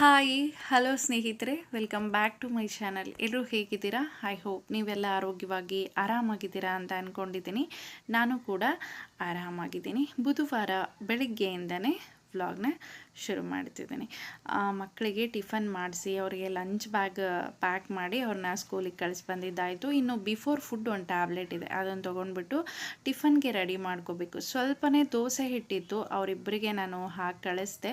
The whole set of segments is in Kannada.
ಹಾಯ್, ಹಲೋ ಸ್ನೇಹಿತರೆ, welcome back to my channel. ಎಲ್ಲರೂ ಹೇಗಿದ್ದೀರಾ? ಐ ಹೋಪ್ ನೀವೆಲ್ಲ ಆರೋಗ್ಯವಾಗಿ, ಆರಾಮಾಗಿದ್ದೀರಾ ಅಂತ ಅಂದ್ಕೊಂಡಿದ್ದೀನಿ ನಾನು ಕೂಡ ಆರಾಮಾಗಿದ್ದೀನಿ. ಬುಧವಾರ ಬೆಳಿಗ್ಗೆಯಿಂದನೇ ವ್ಲಾಗ್ನ ಶುರು ಮಾಡ್ತಿದ್ದೀನಿ. ಮಕ್ಕಳಿಗೆ ಟಿಫನ್ ಮಾಡಿಸಿ, ಅವರಿಗೆ ಲಂಚ್ ಬ್ಯಾಗ್ ಪ್ಯಾಕ್ ಮಾಡಿ ಅವ್ರನ್ನ ಸ್ಕೂಲಿಗೆ ಕಳಿಸಿ ಬಂದಿದ್ದಾಯಿತು. ಇನ್ನು ಬಿಫೋರ್ ಫುಡ್ ಒಂದು ಟ್ಯಾಬ್ಲೆಟ್ ಇದೆ ಅದನ್ನು ತೊಗೊಂಡ್ಬಿಟ್ಟು ಟಿಫನ್ಗೆ ರೆಡಿ ಮಾಡ್ಕೋಬೇಕು. ಸ್ವಲ್ಪನೇ ದೋಸೆ ಹಿಟ್ಟಿತ್ತು ಅವರಿಬ್ಬರಿಗೆ ನಾನು ಹಾಕಿ ಕಳಿಸ್ದೆ.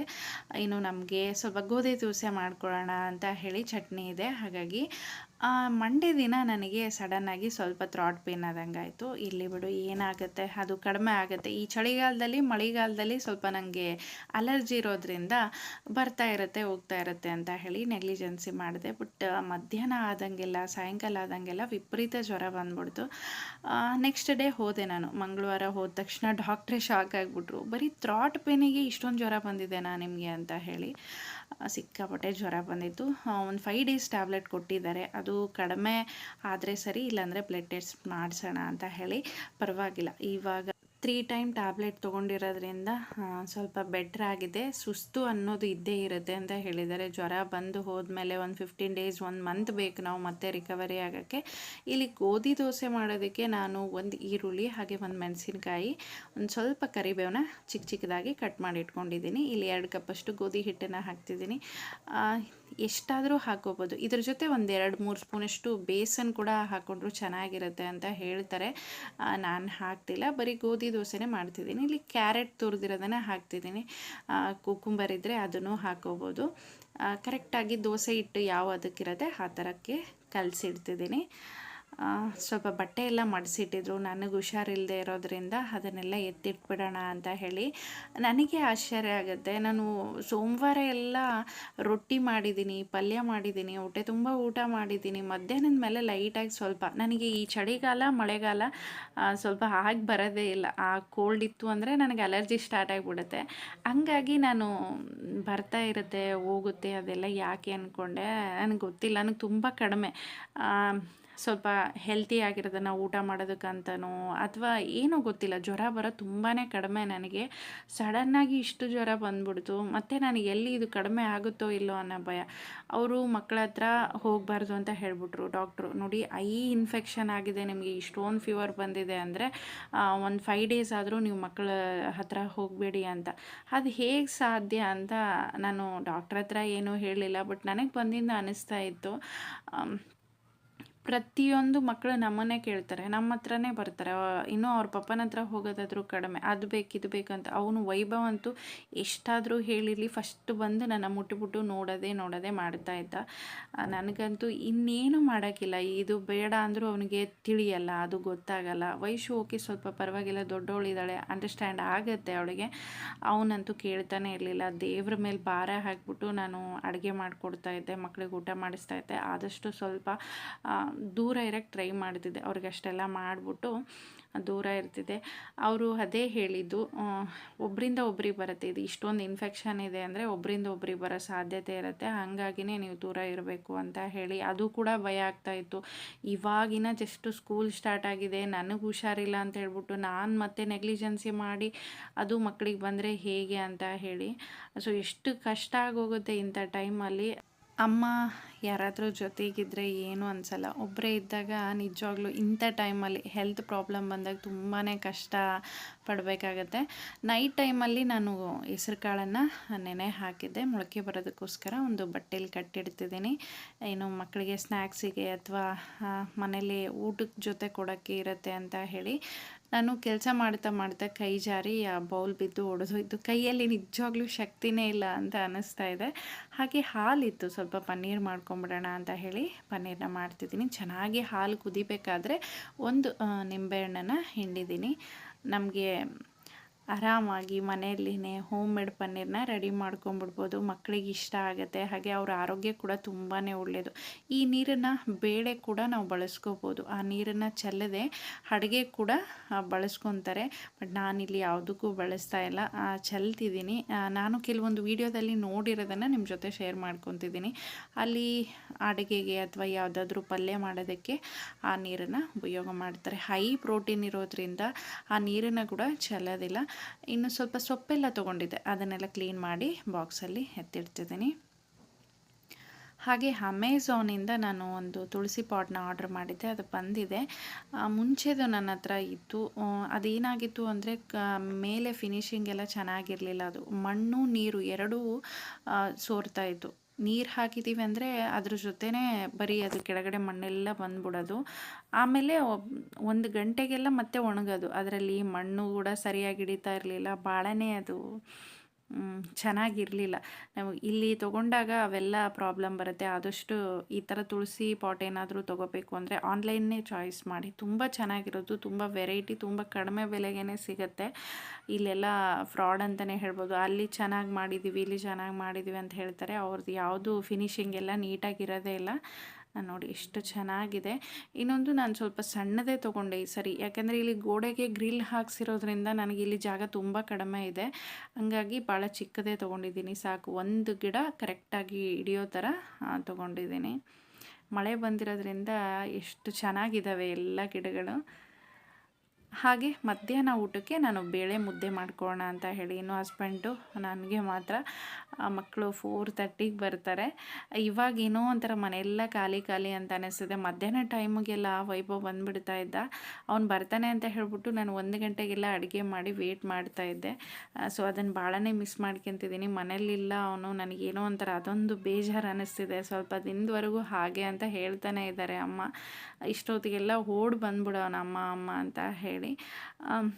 ಇನ್ನು ನಮಗೆ ಸ್ವಲ್ಪ ಗೋಧಿ ದೋಸೆ ಮಾಡ್ಕೊಳ್ಳೋಣ ಅಂತ ಹೇಳಿ ಚಟ್ನಿ ಇದೆ. ಹಾಗಾಗಿ ಮಂಡೇ ದಿನ ನನಗೆ ಸಡನ್ನಾಗಿ ಸ್ವಲ್ಪ ಥ್ರಾಟ್ ಪೇನ್ ಆದಂಗೆ ಆಯಿತು ಇಲ್ಲಿ ಬಿಡು, ಏನಾಗುತ್ತೆ? ಅದು ಕಡಿಮೆ ಆಗುತ್ತೆ. ಈ ಚಳಿಗಾಲದಲ್ಲಿ, ಮಳೆಗಾಲದಲ್ಲಿ ಸ್ವಲ್ಪ ನನಗೆ ಅಲರ್ಜಿ ಇರೋದ್ರಿಂದ ಬರ್ತಾ ಇರುತ್ತೆ, ಹೋಗ್ತಾ ಇರುತ್ತೆ ಅಂತ ಹೇಳಿ ನೆಗ್ಲಿಜೆನ್ಸಿ ಮಾಡಿದೆ. ಬಟ್ ಮಧ್ಯಾಹ್ನ ಆದಂಗೆಲ್ಲ, ಸಾಯಂಕಾಲ ಆದಂಗೆಲ್ಲ ವಿಪರೀತ ಜ್ವರ ಬಂದ್ಬಿಡ್ತು. ನೆಕ್ಸ್ಟ್ ಡೇ ಹೋದೆ ನಾನು. ಮಂಗಳವಾರ ಹೋದ ತಕ್ಷಣ ಡಾಕ್ಟ್ರೇ ಶಾಕ್ ಆಗಿಬಿಟ್ರು. ಬರೀ ಥ್ರಾಟ್ ಪೇನಿಗೆ ಇಷ್ಟೊಂದು ಜ್ವರ ಬಂದಿದೆನಾ ನಿಮಗೆ ಅಂತ ಹೇಳಿ. ಸಿಕ್ಕಾಪಟ್ಟೆ ಜ್ವರ ಬಂದಿತ್ತು. ಒಂದು ಫೈವ್ ಡೇಸ್ ಟ್ಯಾಬ್ಲೆಟ್ ಕೊಟ್ಟಿದ್ದಾರೆ. ಅದು ಕಡಿಮೆ ಆದರೆ ಸರಿ, ಇಲ್ಲಾಂದರೆ ಬ್ಲಡ್ ಟೆಸ್ಟ್ ಮಾಡಿಸೋಣ ಅಂತ ಹೇಳಿ ಪರವಾಗಿಲ್ಲ. ಇವಾಗ ತ್ರೀ ಟೈಮ್ ಟ್ಯಾಬ್ಲೆಟ್ ತೊಗೊಂಡಿರೋದ್ರಿಂದ ಸ್ವಲ್ಪ ಬೆಟ್ರ್ ಆಗಿದೆ. ಸುಸ್ತು ಅನ್ನೋದು ಇದ್ದೇ ಇರುತ್ತೆ ಅಂತ ಹೇಳಿದ್ದಾರೆ. ಜ್ವರ ಬಂದು ಹೋದ್ಮೇಲೆ ಒಂದು ಫಿಫ್ಟೀನ್ ಡೇಸ್ ಒಂದು ಮಂತ್ ಬೇಕು ನಾವು ಮತ್ತೆ ರಿಕವರಿ ಆಗೋಕ್ಕೆ. ಇಲ್ಲಿ ಗೋಧಿ ದೋಸೆ ಮಾಡೋದಕ್ಕೆ ನಾನು ಒಂದು ಈರುಳ್ಳಿ, ಹಾಗೆ ಒಂದು ಮೆಣಸಿನ್ಕಾಯಿ, ಒಂದು ಸ್ವಲ್ಪ ಕರಿಬೇವನ್ನ ಚಿಕ್ಕ ಚಿಕ್ಕದಾಗಿ ಕಟ್ ಮಾಡಿ ಇಟ್ಕೊಂಡಿದ್ದೀನಿ. ಇಲ್ಲಿ ಎರಡು ಕಪ್ಪಷ್ಟು ಗೋಧಿ ಹಿಟ್ಟನ್ನು ಹಾಕ್ತಿದ್ದೀನಿ. ಎಷ್ಟಾದರೂ ಹಾಕೋಬೋದು ಇದ್ರ ಜೊತೆ ಒಂದು ಎರಡು ಮೂರು ಸ್ಪೂನಷ್ಟು ಬೇಸನ್ ಕೂಡ ಹಾಕ್ಕೊಂಡ್ರು ಚೆನ್ನಾಗಿರುತ್ತೆ ಅಂತ ಹೇಳ್ತಾರೆ. ನಾನು ಹಾಕ್ತಿಲ್ಲ. ಬರೀ ಗೋಧಿ ದೋಸೆನೇ ಮಾಡ್ತಿದ್ದೀನಿ. ಇಲ್ಲಿ ಕ್ಯಾರೆಟ್ ತುರಿದಿರೋದನ್ನು ಹಾಕ್ತಿದ್ದೀನಿ. ಕುಕುಂಬರ್ ಇದ್ದರೆ ಅದನ್ನು ಹಾಕೋಬೋದು. ಕರೆಕ್ಟಾಗಿ ದೋಸೆ ಹಿಟ್ಟು ಯಾವ ಅದಕ್ಕಿರತ್ತೆ ಆ ಥರಕ್ಕೆ ಕಲಸಿಡ್ತಿದ್ದೀನಿ. ಸ್ವಲ್ಪ ಬಟ್ಟೆ ಎಲ್ಲ ಮಡಿಸಿಟ್ಟಿದ್ರು. ನನಗೆ ಹುಷಾರಿಲ್ಲದೆ ಇರೋದ್ರಿಂದ ಅದನ್ನೆಲ್ಲ ಎತ್ತಿಟ್ಬಿಡೋಣ ಅಂತ ಹೇಳಿ ನನಗೆ ಆಶ್ಚರ್ಯ ಆಗುತ್ತೆ. ನಾನು ಸೋಮವಾರ ಎಲ್ಲ ರೊಟ್ಟಿ ಮಾಡಿದ್ದೀನಿ, ಪಲ್ಯ ಮಾಡಿದ್ದೀನಿ, ಹೊಟ್ಟೆ ತುಂಬ ಊಟ ಮಾಡಿದ್ದೀನಿ. ಮಧ್ಯಾಹ್ನದ ಮೇಲೆ ಲೈಟಾಗಿ ಸ್ವಲ್ಪ, ನನಗೆ ಈ ಚಳಿಗಾಲ, ಮಳೆಗಾಲ ಸ್ವಲ್ಪ ಆಗಿ ಬರೋದೇ ಇಲ್ಲ. ಆ ಕೋಲ್ಡ್ ಇತ್ತು ಅಂದರೆ ನನಗೆ ಅಲರ್ಜಿ ಸ್ಟಾರ್ಟ್ ಆಗಿಬಿಡುತ್ತೆ. ಹಂಗಾಗಿ ನಾನು ಬರ್ತಾ ಇರುತ್ತೆ, ಹೋಗುತ್ತೆ ಅದೆಲ್ಲ ಯಾಕೆ ಅಂದ್ಕೊಂಡೆ ನನಗೆ ಗೊತ್ತಿಲ್ಲ, ನನಗೆ ತುಂಬ ಕಡಿಮೆ. ಸ್ವಲ್ಪ ಹೆಲ್ತಿ ಆಗಿರೋದನ್ನು ಊಟ ಮಾಡೋದಕ್ಕಂತನೋ ಅಥವಾ ಏನೂ ಗೊತ್ತಿಲ್ಲ, ಜ್ವರ ಬರೋ ತುಂಬಾ ಕಡಿಮೆ ನನಗೆ. ಸಡನ್ನಾಗಿ ಇಷ್ಟು ಜ್ವರ ಬಂದ್ಬಿಡ್ತು, ಮತ್ತು ನನಗೆ ಎಲ್ಲಿ ಇದು ಕಡಿಮೆ ಆಗುತ್ತೋ ಇಲ್ಲೋ ಅನ್ನೋ ಭಯ. ಅವರು ಮಕ್ಕಳ ಹತ್ರ ಹೋಗಬಾರ್ದು ಅಂತ ಹೇಳಿಬಿಟ್ರು ಡಾಕ್ಟ್ರು ನೋಡಿ ಐ ಇನ್ಫೆಕ್ಷನ್ ಆಗಿದೆ, ನಿಮಗೆ ಇಷ್ಟೊಂದು ಫೀವರ್ ಬಂದಿದೆ ಅಂದರೆ ಒಂದು ಫೈವ್ ಡೇಸ್ ಆದರೂ ನೀವು ಮಕ್ಕಳ ಹತ್ರ ಹೋಗಬೇಡಿ ಅಂತ. ಅದು ಹೇಗೆ ಸಾಧ್ಯ ಅಂತ ನಾನು ಡಾಕ್ಟ್ರ್ ಹತ್ರ ಏನೂ ಹೇಳಲಿಲ್ಲ ಬಟ್ ನನಗೆ ಬಂದಿಂದ ಅನ್ನಿಸ್ತಾ ಇತ್ತು. ಪ್ರತಿಯೊಂದು ಮಕ್ಕಳು ನಮ್ಮನ್ನೇ ಕೇಳ್ತಾರೆ, ನಮ್ಮ ಹತ್ರನೇ ಬರ್ತಾರೆ. ಇನ್ನೂ ಅವ್ರ ಪಪ್ಪನ ಹತ್ರ ಹೋಗೋದಾದ್ರೂ ಕಡಿಮೆ. ಅದು ಬೇಕು, ಇದು ಬೇಕಂತ ಅವನು ವೈಭವ ಅಂತೂ ಎಷ್ಟಾದರೂ ಹೇಳಿರಲಿ, ಫಸ್ಟ್ ಬಂದು ನನ್ನ ಮುಟ್ಟಿಬಿಟ್ಟು ನೋಡೋದೇ ನೋಡೋದೇ ಮಾಡ್ತಾ ಇದ್ದ. ನನಗಂತೂ ಇನ್ನೇನು ಮಾಡೋಕ್ಕಿಲ್ಲ. ಇದು ಬೇಡ ಅಂದರೂ ಅವನಿಗೆ ತಿಳಿಯಲ್ಲ, ಅದು ಗೊತ್ತಾಗಲ್ಲ. ವಯಸ್ಸು ಓಕೆ, ಸ್ವಲ್ಪ ಪರವಾಗಿಲ್ಲ ದೊಡ್ಡವಳಿದ್ದಾಳೆ ಅಂಡರ್ಸ್ಟ್ಯಾಂಡ್ ಆಗುತ್ತೆ ಅವಳಿಗೆ. ಅವನಂತೂ ಕೇಳ್ತಾನೆ ಇರಲಿಲ್ಲ. ದೇವ್ರ ಮೇಲೆ ಭಾರ ಹಾಕ್ಬಿಟ್ಟು ನಾನು ಅಡುಗೆ ಮಾಡಿಕೊಡ್ತಾ ಇದ್ದೆ ಮಕ್ಕಳಿಗೆ ಊಟ ಮಾಡಿಸ್ತಾ ಇದ್ದೆ. ಆದಷ್ಟು ಸ್ವಲ್ಪ ದೂರ ಇರೋಕ್ಕೆ ಟ್ರೈ ಮಾಡ್ತಿದ್ದೆ. ಅವ್ರಿಗೆ ಅಷ್ಟೆಲ್ಲ ಮಾಡಿಬಿಟ್ಟು ದೂರ ಇರ್ತಿದ್ದೆ. ಅವರು ಅದೇ ಹೇಳಿದ್ದು ಒಬ್ಬರಿಂದ ಒಬ್ರಿಗೆ ಬರುತ್ತೆ. ಇದು ಇಷ್ಟೊಂದು ಇನ್ಫೆಕ್ಷನ್ ಇದೆ ಅಂದರೆ ಒಬ್ಬರಿಂದ ಒಬ್ರಿಗೆ ಬರೋ ಸಾಧ್ಯತೆ ಇರುತ್ತೆ. ಹಾಗಾಗಿನೇ ನೀವು ದೂರ ಇರಬೇಕು ಅಂತ ಹೇಳಿ ಅದು ಕೂಡ ಭಯ ಆಗ್ತಾ ಇತ್ತು. ಇವಾಗಿನ ಜಸ್ಟು ಸ್ಕೂಲ್ ಸ್ಟಾರ್ಟ್ ಆಗಿದೆ. ನನಗೆ ಹುಷಾರಿಲ್ಲ ಅಂತ ಹೇಳ್ಬಿಟ್ಟು ನಾನು ಮತ್ತೆ ನೆಗ್ಲಿಜೆನ್ಸಿ ಮಾಡಿ ಅದು ಮಕ್ಕಳಿಗೆ ಬಂದರೆ ಹೇಗೆ ಅಂತ ಹೇಳಿ. ಸೊ ಎಷ್ಟು ಕಷ್ಟ ಆಗೋಗುತ್ತೆ ಇಂಥ ಟೈಮಲ್ಲಿ ಅಮ್ಮ ಯಾರಾದರೂ ಜೊತೆಗಿದ್ದರೆ ಏನು ಅನಿಸಲ್ಲ. ಒಬ್ಬರೇ ಇದ್ದಾಗ ನಿಜವಾಗ್ಲೂ ಇಂಥ ಟೈಮಲ್ಲಿ ಹೆಲ್ತ್ ಪ್ರಾಬ್ಲಮ್ ಬಂದಾಗ ತುಂಬಾ ಕಷ್ಟ ಪಡಬೇಕಾಗತ್ತೆ. ನೈಟ್ ಟೈಮಲ್ಲಿ ನಾನು ಹೆಸ್ರು ಕಾಳನ್ನು ನೆನೆ ಹಾಕಿದ್ದೆ. ಮೊಳಕೆ ಬರೋದಕ್ಕೋಸ್ಕರ ಒಂದು ಬಟ್ಟೆಯಲ್ಲಿ ಕಟ್ಟಿಡ್ತಿದ್ದೀನಿ. ಏನು ಮಕ್ಕಳಿಗೆ ಸ್ನ್ಯಾಕ್ಸಿಗೆ ಅಥವಾ ಮನೇಲಿ ಊಟದ ಜೊತೆ ಕೊಡೋಕ್ಕೆ ಇರುತ್ತೆ ಅಂತ ಹೇಳಿ. ನಾನು ಕೆಲಸ ಮಾಡ್ತಾ ಮಾಡ್ತಾ ಕೈ ಜಾರಿ, ಆ ಬೌಲ್ ಬಿದ್ದು ಒಡೆದೋಯ್ತು. ಕೈಯಲ್ಲಿ ನಿಜವಾಗ್ಲೂ ಶಕ್ತಿನೇ ಇಲ್ಲ ಅಂತ ಅನ್ನಿಸ್ತಾ ಇದೆ. ಹಾಗೆ ಹಾಲಿತ್ತು. ಸ್ವಲ್ಪ ಪನ್ನೀರ್ ಮಾಡ್ಕೊಂಬಿಡೋಣ ಅಂತ ಹೇಳಿ ಪನ್ನೀರನ್ನ ಮಾಡ್ತಿದ್ದೀನಿ. ಚೆನ್ನಾಗಿ ಹಾಲು ಕುದಿಬೇಕಾದ್ರೆ ಒಂದು ನಿಂಬೆಹಣ್ಣನ್ನು ಹಿಂಡಿದ್ದೀನಿ. ನಮಗೆ ಆರಾಮಾಗಿ ಮನೆಯಲ್ಲಿನೇ ಹೋಮ್ ಮೇಡ್ ಪನ್ನೀರನ್ನ ರೆಡಿ ಮಾಡ್ಕೊಂಬಿಡ್ಬೋದು. ಮಕ್ಕಳಿಗೆ ಇಷ್ಟ ಆಗುತ್ತೆ. ಹಾಗೆ ಅವ್ರ ಆರೋಗ್ಯ ಕೂಡ ತುಂಬಾ ಒಳ್ಳೆಯದು ಈ ನೀರನ್ನು ಬೇಳೆ ಕೂಡ ನಾವು ಬಳಸ್ಕೋಬೋದು. ಆ ನೀರನ್ನು ಚೆಲ್ಲದೆ ಅಡುಗೆ ಕೂಡ ಬಳಸ್ಕೊತಾರೆ. ಬಟ್ ನಾನಿಲ್ಲಿ ಯಾವುದಕ್ಕೂ ಬಳಸ್ತಾ ಇಲ್ಲ. ಚೆಲ್ತಿದ್ದೀನಿ. ನಾನು ಕೆಲವೊಂದು ವೀಡಿಯೋದಲ್ಲಿ ನೋಡಿರೋದನ್ನು ನಿಮ್ಮ ಜೊತೆ ಶೇರ್ ಮಾಡ್ಕೊತಿದ್ದೀನಿ. ಅಲ್ಲಿ ಅಡುಗೆಗೆ ಅಥವಾ ಯಾವುದಾದ್ರೂ ಪಲ್ಯ ಮಾಡೋದಕ್ಕೆ ಆ ನೀರನ್ನು ಉಪಯೋಗ ಮಾಡ್ತಾರೆ. ಹೈ ಪ್ರೋಟೀನ್ ಇರೋದ್ರಿಂದ ಆ ನೀರನ್ನು ಕೂಡ ಚೆಲ್ಲೋದಿಲ್ಲ. ಇನ್ನು ಸ್ವಲ್ಪ ಸೊಪ್ಪೆಲ್ಲ ತೊಗೊಂಡಿದ್ದೆ. ಅದನ್ನೆಲ್ಲ ಕ್ಲೀನ್ ಮಾಡಿ ಬಾಕ್ಸಲ್ಲಿ ಎತ್ತಿಡ್ತಿದ್ದೀನಿ. ಹಾಗೆ ಅಮೆಝಾನಿಂದ ನಾನು ಒಂದು ತುಳಸಿ ಪಾಟ್ನ ಆರ್ಡ್ರ್ ಮಾಡಿದ್ದೆ. ಅದು ಬಂದಿದೆ. ಮುಂಚೆದು ನನ್ನ ಹತ್ರ ಇತ್ತು. ಅದೇನಾಗಿತ್ತು ಅಂದರೆ ಮೇಲೆ ಫಿನಿಶಿಂಗ್ ಎಲ್ಲ ಚೆನ್ನಾಗಿರಲಿಲ್ಲ. ಅದು ಮಣ್ಣು, ನೀರು ಎರಡೂ ಸೋರ್ತಾ ಇತ್ತು. ನೀರು ಹಾಕಿದ್ದೀವಿ ಅಂದರೆ ಅದ್ರ ಜೊತೆನೇ ಬರೀ ಅದು ಕೆಳಗಡೆ ಮಣ್ಣೆಲ್ಲ ಬಂದ್ಬಿಡೋದು. ಆಮೇಲೆ ಒಂದು ಗಂಟೆಗೆಲ್ಲ ಮತ್ತೆ ಒಣಗೋದು. ಅದರಲ್ಲಿ ಮಣ್ಣು ಕೂಡ ಸರಿಯಾಗಿ ಹಿಡಿತಾ ಇರಲಿಲ್ಲ. ಭಾಳನೇ ಅದು ಚೆನ್ನಾಗಿರಲಿಲ್ಲ. ನಾವು ಇಲ್ಲಿ ತೊಗೊಂಡಾಗ ಅವೆಲ್ಲ ಪ್ರಾಬ್ಲಮ್ ಬರುತ್ತೆ. ಆದಷ್ಟು ಈ ಥರ ತುಳಸಿ ಪಾಟ್ ಏನಾದರೂ ತೊಗೋಬೇಕು ಅಂದರೆ ಆನ್ಲೈನ್ನೇ ಚಾಯ್ಸ್ ಮಾಡಿ. ತುಂಬ ಚೆನ್ನಾಗಿರೋದು, ತುಂಬ ವೆರೈಟಿ ತುಂಬ ಕಡಿಮೆ ಬೆಲೆಗೇ ಸಿಗುತ್ತೆ. ಇಲ್ಲೆಲ್ಲ ಫ್ರಾಡ್ ಅಂತಲೇ ಹೇಳ್ಬೋದು. ಅಲ್ಲಿ ಚೆನ್ನಾಗಿ ಮಾಡಿದ್ದೀವಿ ಇಲ್ಲಿ ಚೆನ್ನಾಗಿ ಮಾಡಿದ್ದೀವಿ ಅಂತ ಹೇಳ್ತಾರೆ. ಅವ್ರದ್ದು ಯಾವುದು ಫಿನಿಷಿಂಗ್ ಎಲ್ಲ ನೀಟಾಗಿರೋದೇ ಇಲ್ಲ. ನಾನ್ ನೋಡಿ ಎಷ್ಟು ಚೆನ್ನಾಗಿದೆ. ಇನ್ನೊಂದು ನಾನು ಸ್ವಲ್ಪ ಸಣ್ಣದೇ ತೊಗೊಂಡೆ ಈ ಸರಿ. ಯಾಕೆಂದರೆ ಇಲ್ಲಿ ಗೋಡೆಗೆ ಗ್ರಿಲ್ ಹಾಕ್ಸಿರೋದ್ರಿಂದ ನನಗೆ ಇಲ್ಲಿ ಜಾಗ ತುಂಬ ಕಡಿಮೆ ಇದೆ. ಹಂಗಾಗಿ ಭಾಳ ಚಿಕ್ಕದೇ ತೊಗೊಂಡಿದ್ದೀನಿ. ಸಾಕು, ಒಂದು ಗಿಡ ಕರೆಕ್ಟಾಗಿ ಹಿಡಿಯೋ ಥರ ತೊಗೊಂಡಿದ್ದೀನಿ. ಮಳೆ ಬಂದಿರೋದ್ರಿಂದ ಎಷ್ಟು ಚೆನ್ನಾಗಿದ್ದಾವೆ ಎಲ್ಲ ಗಿಡಗಳು. ಹಾಗೆ ಮಧ್ಯಾಹ್ನ ಊಟಕ್ಕೆ ನಾನು ಬೇಳೆ ಮುದ್ದೆ ಮಾಡ್ಕೊಳ್ಳೋಣ ಅಂತ ಹೇಳಿ ಇನ್ನು ಹಸ್ಬೆಂಡು, ನನಗೆ ಮಾತ್ರ ಮಕ್ಕಳು ಫೋರ್ ತರ್ಟಿಗೆ ಬರ್ತಾರೆ. ಇವಾಗ ಏನೋ ಒಂಥರ ಮನೆಯೆಲ್ಲ ಖಾಲಿ ಖಾಲಿ ಅಂತ ಅನಿಸ್ತದೆ. ಮಧ್ಯಾಹ್ನ ಟೈಮಿಗೆಲ್ಲ ವೈಭವ್ ಬಂದುಬಿಡ್ತಾ ಇದ್ದ. ಅವ್ನು ಬರ್ತಾನೆ ಅಂತ ಹೇಳಿಬಿಟ್ಟು ನಾನು ಒಂದು ಗಂಟೆಗೆಲ್ಲ ಅಡುಗೆ ಮಾಡಿ ವೇಟ್ ಮಾಡ್ತಾ ಇದ್ದೆ. ಸೊ ಅದನ್ನು ಭಾಳನೇ ಮಿಸ್ ಮಾಡ್ಕೊತಿದ್ದೀನಿ. ಮನೇಲಿಲ್ಲ ಅವನು ನನಗೇನೋ ಒಂಥರ ಅದೊಂದು ಬೇಜಾರು ಅನ್ನಿಸ್ತಿದೆ ಸ್ವಲ್ಪ ದಿನದವರೆಗೂ ಹಾಗೆ ಅಂತ ಹೇಳ್ತಾನೆ ಇದ್ದಾರೆ ಅಮ್ಮ. ಇಷ್ಟೊತ್ತಿಗೆಲ್ಲ ಓಡ್ ಬಂದ್ಬಿಡೋಣ ಅಮ್ಮ ಅಮ್ಮ ಅಂತ ಹೇಳಿ. ಆಮ್,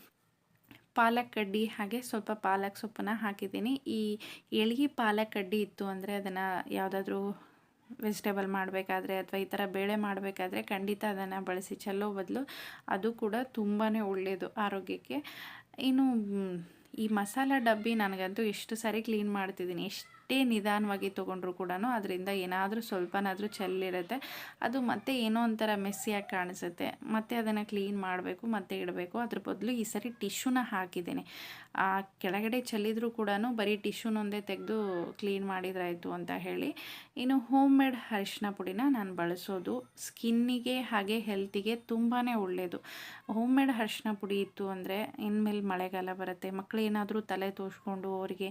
ಪಾಲಕ್ ಕಡ್ಡಿ ಹಾಗೆ ಸ್ವಲ್ಪ ಪಾಲಕ್ ಸೊಪ್ಪನ್ನ ಹಾಕಿದ್ದೀನಿ. ಈ ಎಳ್ಗಿ ಪಾಲಕ್ ಕಡ್ಡಿ ಇತ್ತು ಅಂದರೆ ಅದನ್ನು ಯಾವುದಾದ್ರೂ ವೆಜಿಟೇಬಲ್ ಮಾಡಬೇಕಾದ್ರೆ ಅಥವಾ ಈ ಥರ ಬೇಳೆ ಮಾಡಬೇಕಾದ್ರೆ ಖಂಡಿತ ಅದನ್ನು ಬಳಸಿ ಚೆಲ್ಲೋ ಬದಲು. ಅದು ಕೂಡ ತುಂಬಾ ಒಳ್ಳೆಯದು ಆರೋಗ್ಯಕ್ಕೆ. ಇನ್ನು ಈ ಮಸಾಲ ಡಬ್ಬಿ ನನಗಂತೂ ಎಷ್ಟು ಸಾರಿ ಕ್ಲೀನ್ ಮಾಡ್ತಿದ್ದೀನಿ ಎಷ್ಟೇ ನಿಧಾನವಾಗಿ ತೊಗೊಂಡ್ರು ಕೂಡ ಅದರಿಂದ ಏನಾದರೂ ಸ್ವಲ್ಪನಾದರೂ ಚೆಲ್ಲಿರುತ್ತೆ ಅದು ಮತ್ತೆ ಏನೋ ಒಂಥರ ಮೆಸ್ಸಿಯಾಗಿ ಕಾಣಿಸುತ್ತೆ. ಮತ್ತೆ ಅದನ್ನು ಕ್ಲೀನ್ ಮಾಡಬೇಕು, ಮತ್ತೆ ಇಡಬೇಕು. ಅದ್ರ ಬದಲು ಈ ಸರಿ ಟಿಶ್ಯೂನ ಹಾಕಿದ್ದೀನಿ. ಆ ಕೆಳಗಡೆ ಚೆಲ್ಲಿದ್ರೂ ಕೂಡ ಬರೀ ಟಿಶ್ಯೂನೊಂದೇ ತೆಗೆದು ಕ್ಲೀನ್ ಮಾಡಿದ್ರಾಯಿತು ಅಂತ ಹೇಳಿ. ಇನ್ನು ಹೋಮ್ ಮೇಡ್ ಅರಿಶಿನ ಪುಡಿನ ನಾನು ಬಳಸೋದು ಸ್ಕಿನ್ನಿಗೆ ಹಾಗೆ ಹೆಲ್ತಿಗೆ ತುಂಬಾ ಒಳ್ಳೆಯದು ಹೋಮ್ ಮೇಡ್ ಅರಿಶಿನ ಪುಡಿ ಇತ್ತು ಅಂದರೆ ಇನ್ಮೇಲೆ ಮಳೆಗಾಲ ಬರುತ್ತೆ. ಮಕ್ಕಳು ಏನಾದರೂ ತಲೆ ತೋರಿಸ್ಕೊಂಡು ಅವರಿಗೆ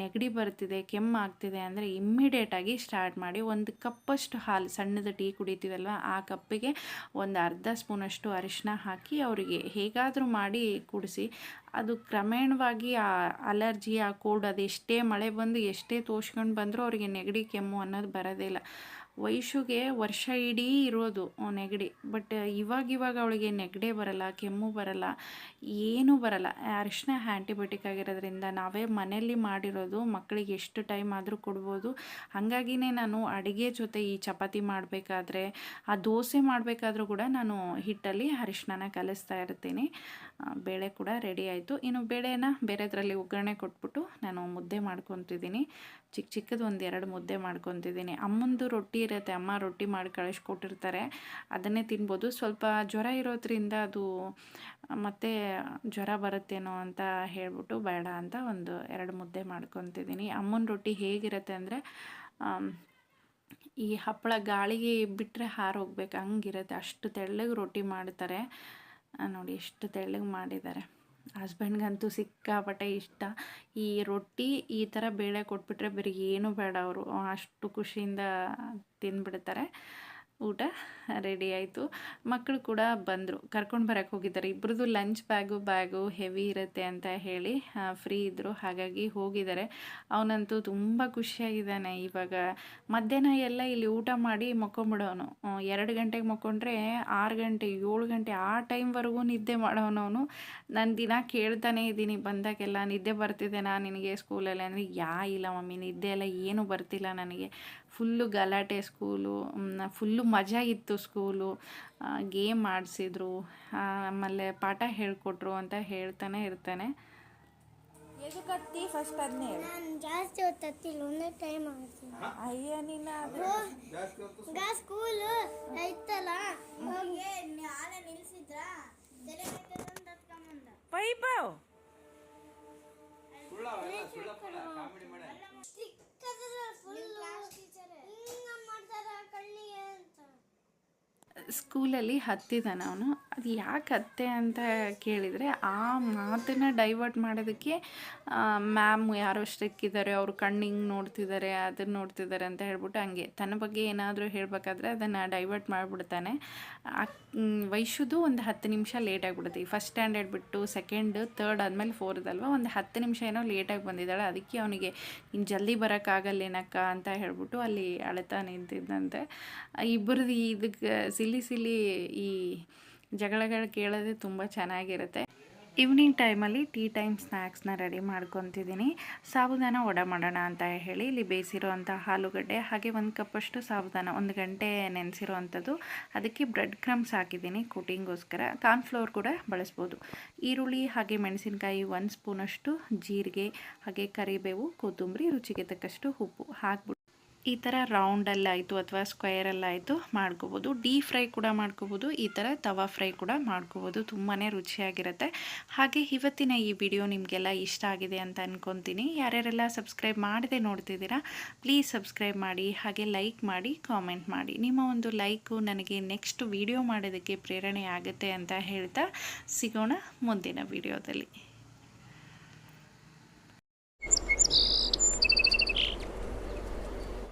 ನೆಗಡಿ ಬರ್ತಿದೆ, ಕೆಮ್ಮು ಆಗ್ತಿದೆ ಅಂದರೆ ಇಮ್ಮಿಡಿಯೇಟಾಗಿ ಸ್ಟಾರ್ಟ್ ಮಾಡಿ ಒಂದು ಕಪ್ಪಷ್ಟು ಹಾಲು, ಸಣ್ಣದು ಟೀ ಕುಡಿತೀವಲ್ವ, ಆ ಕಪ್ಪಿಗೆ ಒಂದು ಅರ್ಧ ಸ್ಪೂನಷ್ಟು ಅರಿಶಿನ ಹಾಕಿ ಅವರಿಗೆ ಹೇಗಾದರೂ ಮಾಡಿ ಕುಡಿಸಿ. ಅದು ಕ್ರಮೇಣವಾಗಿ ಆ ಅಲರ್ಜಿ ಆ ಕೋಲ್ಡ್ ಅದು ಎಷ್ಟೇ ಮಳೆ ಬಂದು ಎಷ್ಟೇ ತೋರ್ಸ್ಕೊಂಡು ಬಂದರೂ ಅವರಿಗೆ ನೆಗಡಿ, ಕೆಮ್ಮು ಅನ್ನೋದು ಬರೋದೇ ಇಲ್ಲ. ವಯಸ್ಸುಗೆ ವರ್ಷ ಇಡೀ ಇರೋದು ನೆಗಡಿ. ಬಟ್ ಇವಾಗಿವಾಗ ಇವಾಗ ಅವಳಿಗೆ ನೆಗಡಿ ಬರಲ್ಲ, ಕೆಮ್ಮು ಬರಲ್ಲ, ಏನೂ ಬರಲ್ಲ. ಅರಿಶಿನ ಆ್ಯಂಟಿಬಯೋಟಿಕ್ ಆಗಿರೋದ್ರಿಂದ ನಾವೇ ಮನೆಯಲ್ಲಿ ಮಾಡಿರೋದು ಮಕ್ಕಳಿಗೆ ಎಷ್ಟು ಟೈಮ್ ಆದರೂ ಕೊಡ್ಬೋದು. ಹಾಗಾಗಿನೇ ನಾನು ಅಡುಗೆ ಜೊತೆ ಈ ಚಪಾತಿ ಮಾಡಬೇಕಾದ್ರೆ, ಆ ದೋಸೆ ಮಾಡಬೇಕಾದ್ರೂ ಕೂಡ ನಾನು ಹಿಟ್ಟಲ್ಲಿ ಅರಿಶಿನ ಕಲಿಸ್ತಾ ಇರ್ತೀನಿ. ಬೇಳೆ ಕೂಡ ರೆಡಿ ಆಯಿತು. ಇನ್ನು ಬೇಳೆನ ಬೇರೆದ್ರಲ್ಲಿ ಒಗ್ಗರಣೆ ಕೊಟ್ಬಿಟ್ಟು ನಾನು ಮುದ್ದೆ ಮಾಡ್ಕೊತಿದ್ದೀನಿ. ಚಿಕ್ಕ ಚಿಕ್ಕದು ಒಂದು ಎರಡು ಮುದ್ದೆ ಮಾಡ್ಕೊತಿದ್ದೀನಿ. ಅಮ್ಮಂದು ರೊಟ್ಟಿ ಇರುತ್ತೆ, ಅಮ್ಮ ರೊಟ್ಟಿ ಮಾಡಿ ಕಳಿಸ್ಕೊಟ್ಟಿರ್ತಾರೆ, ಅದನ್ನೇ ತಿನ್ಬೋದು. ಸ್ವಲ್ಪ ಜ್ವರ ಇರೋದ್ರಿಂದ ಅದು, ಮತ್ತೆ ಜ್ವರ ಬರುತ್ತೇನೋ ಅಂತ ಹೇಳ್ಬಿಟ್ಟು ಬೇಡ ಅಂತ ಒಂದು ಎರಡು ಮುದ್ದೆ ಮಾಡ್ಕೊತಿದ್ದೀನಿ. ಅಮ್ಮನ ರೊಟ್ಟಿ ಹೇಗಿರುತ್ತೆ ಅಂದರೆ ಈ ಹಪ್ಪಳ ಗಾಳಿಗೆ ಬಿಟ್ಟರೆ ಹಾರೋಗ್ಬೇಕು ಹಂಗಿರುತ್ತೆ. ಅಷ್ಟು ತೆಳ್ಳಗೆ ರೊಟ್ಟಿ ಮಾಡ್ತಾರೆ. ನೋಡಿ, ಎಷ್ಟು ತೆಳ್ಳಗೆ ಮಾಡಿದ್ದಾರೆ. ಹಸ್ಬೆಂಡ್ಗಂತೂ ಸಿಕ್ಕಾಪಟ್ಟೆ ಇಷ್ಟ. ಈ ರೊಟ್ಟಿ ಈ ಥರ ಬೇಳೆ ಕೊಟ್ಬಿಟ್ರೆ ಬೇರೆ ಏನೂ ಬೇಡ ಅವರು. ಅಷ್ಟು ಖುಷಿಯಿಂದ ತಿಂದ್ಬಿಡ್ತಾರೆ. ಊಟ ರೆಡಿ ಆಯಿತು. ಮಕ್ಕಳು ಕೂಡ ಬಂದರು. ಕರ್ಕೊಂಡು ಬರೋಕ್ಕೆ ಹೋಗಿದ್ದಾರೆ. ಇಬ್ಬರದ್ದು ಲಂಚ್ ಬ್ಯಾಗು ಬ್ಯಾಗು ಹೆವಿ ಇರುತ್ತೆ ಅಂತ ಹೇಳಿ ಫ್ರೀ ಇದ್ದರು ಹಾಗಾಗಿ ಹೋಗಿದ್ದಾರೆ. ಅವನಂತೂ ತುಂಬ ಖುಷಿಯಾಗಿದ್ದಾನೆ ಇವಾಗ. ಮಧ್ಯಾಹ್ನ ಎಲ್ಲ ಇಲ್ಲಿ ಊಟ ಮಾಡಿ ಮಕ್ಕೊಂಬಿಡೋನು. ಎರಡು ಗಂಟೆಗೆ ಮಕ್ಕೊಂಡ್ರೆ ಆರು ಗಂಟೆ, ಏಳು ಗಂಟೆ ಆ ಟೈಮ್ವರೆಗೂ ನಿದ್ದೆ ಮಾಡೋನವನು. ನಾನು ದಿನ ಕೇಳ್ತಾನೆ ಇದ್ದೀನಿ. ಬಂದಾಗೆಲ್ಲ ನಿದ್ದೆ ಬರ್ತಿದೆನಾ ನಿನಗೆ ಸ್ಕೂಲಲ್ಲಿ ಅಂದರೆ ಯಾ ಇಲ್ಲ ಮಮ್ಮಿ, ನಿದ್ದೆ ಎಲ್ಲ ಏನೂ ಬರ್ತಿಲ್ಲ ನನಗೆ. ಫುಲ್ಲು ಗಲಾಟೆ ಸ್ಕೂಲು ಫುಲ್ಲು ಮಜಾ ಇತ್ತು ಸ್ಕೂಲು. ಗೇಮ್ ಆಡಿಸಿದ್ರು ಆಮೇಲೆ ಪಾಠ ಹೇಳಿಕೊಟ್ರು ಅಂತ ಹೇಳ್ತಾನೆ ಇರ್ತಾನೆ. ಎದಕ್ಕತ್ತಿ ಫಸ್ಟ್ ಅದನ್ನೇ ನಾನು ಜಾಸ್ತಿ ಹೊತ್ತತ್ತಿಲ್ಲ ಒಂದೇ ಟೈಮ್ ಆಗ್ತೀನಿ ಅಯ್ಯ ನಿನ್ನ ಈಗ ಸ್ಕೂಲ್ ಐತಲ್ಲ? ನಾಳೆ ನಿಲ್ಸಿದ್ರ? ತಲೆ ಕೆಟ್ಟದಂತ ಹತ್ಕೊಂಬಂದ ವೈಭವ್ ಫುಲ್ ಮಾಡ್ತಾರ ಕಣ್ಣಿಗೆ ಅಂತ ಸ್ಕೂಲಲ್ಲಿ ಹತ್ತಿದ್ದಾನೆ ಅವನು. ಅದು ಯಾಕೆ ಹತ್ತೆ ಅಂತ ಕೇಳಿದರೆ, ಆ ಮಾತನ್ನು ಡೈವರ್ಟ್ ಮಾಡೋದಕ್ಕೆ ಮ್ಯಾಮ್ ಯಾರೋ ಸ್ಟ್ರಿಕ್ಕಿದ್ದಾರೆ ಅವರು ಕಣ್ಣಿಂಗ್ ನೋಡ್ತಿದ್ದಾರೆ ಅದನ್ನು ನೋಡ್ತಿದ್ದಾರೆ ಅಂತ ಹೇಳ್ಬಿಟ್ಟು ಹಂಗೆ, ತನ್ನ ಬಗ್ಗೆ ಏನಾದರೂ ಹೇಳಬೇಕಾದ್ರೆ ಅದನ್ನು ಡೈವರ್ಟ್ ಮಾಡಿಬಿಡ್ತಾನೆ. ವಯಸ್ಸುದು ಒಂದು ಹತ್ತು ನಿಮಿಷ ಲೇಟ್ ಆಗಿಬಿಡುತ್ತೆ. ಈ ಫಸ್ಟ್ ಸ್ಟ್ಯಾಂಡರ್ಡ್ ಬಿಟ್ಟು ಸೆಕೆಂಡ್ ತರ್ಡ್ ಆದಮೇಲೆ ಫೋರ್ತ್ ಅಲ್ವಾ ಒಂದು ಹತ್ತು ನಿಮಿಷ ಏನೋ ಲೇಟಾಗಿ ಬಂದಿದ್ದಾಳೆ. ಅದಕ್ಕೆ ಅವನಿಗೆ ಇನ್ನು ಜಲ್ದಿ ಬರೋಕ್ಕಾಗಲ್ಲೇನಕ್ಕ ಅಂತ ಹೇಳ್ಬಿಟ್ಟು ಅಲ್ಲಿ ಅಳತಾ ನಿಂತಿದ್ದಂತೆ ಇಬ್ಬರದ್ದು ಇದಕ್ಕೆ ಸಿಲಿ ಸಿಲಿ ಈ ಜಗಳಗಳು ಕೇಳೋದೇ ತುಂಬ ಚೆನ್ನಾಗಿರುತ್ತೆ. ಈವ್ನಿಂಗ್ ಟೈಮಲ್ಲಿ ಟೀ ಟೈಮ್ ಸ್ನ್ಯಾಕ್ಸ್ನ ರೆಡಿ ಮಾಡ್ಕೊತಿದ್ದೀನಿ. ಸಾಬುದಾನ ಒಡ ಮಾಡೋಣ ಅಂತ ಹೇಳಿ ಇಲ್ಲಿ ಬೇಯಿಸಿರುವಂಥ ಆಲೂಗಡ್ಡೆ ಹಾಗೆ ಒಂದು ಕಪ್ಪಷ್ಟು ಸಾಬುದಾನ ಒಂದು ಗಂಟೆ ನೆನೆಸಿರುವಂಥದ್ದು. ಅದಕ್ಕೆ ಬ್ರೆಡ್ ಕ್ರಮ್ಸ್ ಹಾಕಿದ್ದೀನಿ ಕುಟಿಂಗೋಸ್ಕರ ಕಾರ್ನ್ಫ್ಲೋರ್ ಕೂಡ ಬಳಸ್ಬೋದು. ಈರುಳ್ಳಿ ಹಾಗೆ ಮೆಣಸಿನಕಾಯಿ ಒಂದು ಸ್ಪೂನಷ್ಟು ಜೀರಿಗೆ ಹಾಗೆ ಕರಿಬೇವು, ಕೊತ್ತಂಬರಿ ರುಚಿಗೆ ತಕ್ಕಷ್ಟು ಉಪ್ಪು ಹಾಕ್ಬಿಟ್ಟು ಈ ಥರ ರೌಂಡಲ್ಲಾಯಿತು ಅಥವಾ ಸ್ಕ್ವೇರಲ್ಲಾಯಿತು ಮಾಡ್ಕೋಬೋದು. ಡೀಪ್ ಫ್ರೈ ಕೂಡ ಮಾಡ್ಕೋಬೋದು. ಈ ಥರ ತವಾ ಫ್ರೈ ಕೂಡ ಮಾಡ್ಕೋಬೋದು. ತುಂಬಾ ರುಚಿಯಾಗಿರುತ್ತೆ. ಹಾಗೆ ಇವತ್ತಿನ ಈ ವಿಡಿಯೋ ನಿಮಗೆಲ್ಲ ಇಷ್ಟ ಆಗಿದೆ ಅಂತ ಅಂದ್ಕೊತೀನಿ ಯಾರ್ಯಾರೆಲ್ಲ ಸಬ್ಸ್ಕ್ರೈಬ್ ಮಾಡದೆ ನೋಡ್ತಿದ್ದೀರಾ ಪ್ಲೀಸ್ ಸಬ್ಸ್ಕ್ರೈಬ್ ಮಾಡಿ, ಹಾಗೆ ಲೈಕ್ ಮಾಡಿ ಕಾಮೆಂಟ್ ಮಾಡಿ. ನಿಮ್ಮ ಒಂದು ಲೈಕು ನನಗೆ ನೆಕ್ಸ್ಟ್ ವಿಡಿಯೋ ಮಾಡೋದಕ್ಕೆ ಪ್ರೇರಣೆ ಆಗುತ್ತೆ ಅಂತ ಹೇಳ್ತಾ ಸಿಗೋಣ ಮುಂದಿನ ವಿಡಿಯೋದಲ್ಲಿ